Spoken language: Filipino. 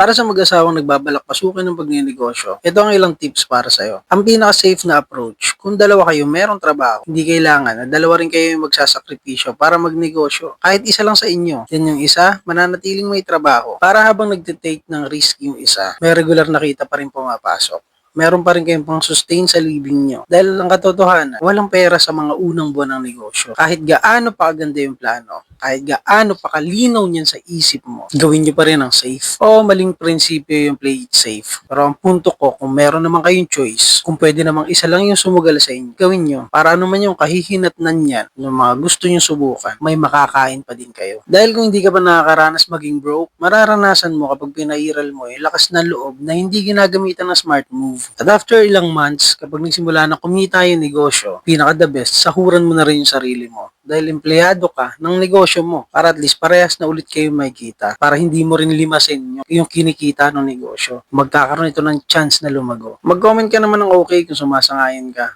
Para sa mag-asawang nagbabalak pasukin ng pagnenegosyo, ito ang ilang tips para sa'yo. Ang pinaka-safe na approach, kung dalawa kayo merong trabaho, hindi kailangan na dalawa rin kayo yung magsasakripisyo para magnegosyo. Kahit isa lang sa inyo. Yan yung isa, mananatiling may trabaho. Para habang nagtitake ng risk yung isa, may regular na kita pa rin pumapasok meron pa rin kayong pang sustain sa living nyo. Dahil ang katotohanan, walang pera sa mga unang buwan ng negosyo. Kahit gaano pa kaganda yung plano, kahit gaano pa kalinaw niyan sa isip mo, gawin nyo pa rin ang safe. O maling prinsipyo yung play it safe. Pero ang punto ko, kung meron naman kayong choice, kung pwede namang isa lang yung sumugal sa inyo, gawin nyo. Para ano man yung kahihinatnan yan, yung mga gusto nyo subukan, may makakain pa din kayo. Dahil kung hindi ka pa nakakaranas maging broke, mararanasan mo kapag pinairal mo yung lakas ng loob na hindi ginagamitan ng smart move. At after ilang months, kapag nagsimula na kumita yung negosyo, pinaka the best, sahuran mo na rin yung sarili mo. Dahil empleyado ka ng negosyo mo para at least parehas na ulit kayo may kita. Para hindi mo rin limasin yung, yung kinikita ng negosyo. Magkakaroon ito ng chance na lumago. Mag-comment ka naman ng okay kung sumasangayon ka.